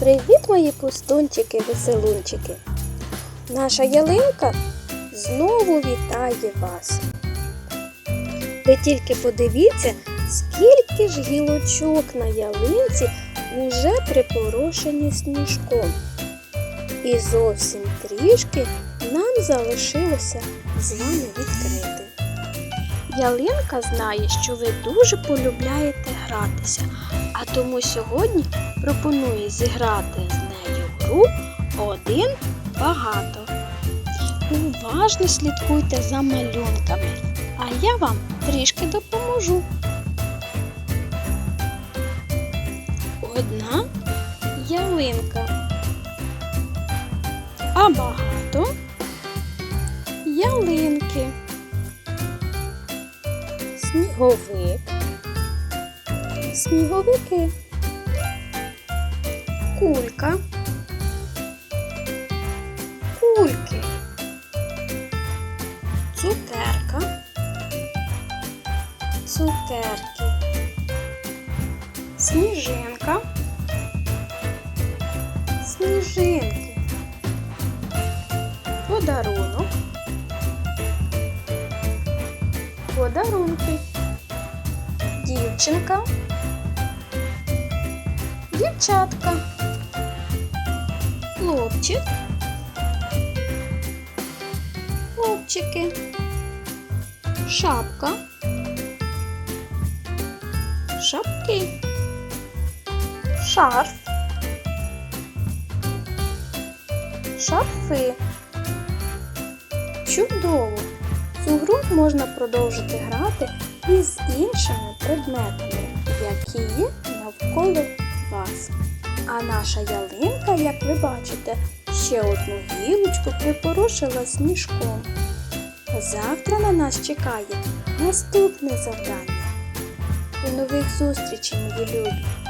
Привіт, мої пустунчики, веселунчики! Наша ялинка знову вітає вас. Ви тільки подивіться, скільки ж гілочок на ялинці уже припорошені сніжком. І зовсім трішки нам залишилося з вами відкрити. Ялинка знає, що ви дуже полюбляєте гратися, а тому сьогодні пропонує зіграти з нею гру один багато. Уважно слідкуйте за малюнками, а я вам трішки допоможу. Одна ялинка. А багато ялинки. Сніговик. Сніговики. Кулька. Кульки. Цукерка. Цукерки. Сніжинка. Сніжинки. Подарунок. Подарунки. Дівчинка. Дівчатка. Хлопчик. Хлопчики. Шапка. Шапки. Шарф. Шарфи. Чудово! Цю гру можна продовжити грати і з іншими предметами, які є навколо вас. А наша ялинка, як ви бачите, ще одну гілочку припорушила сніжком. Завтра на нас чекає наступне завдання. До нових зустрічей, мої любі!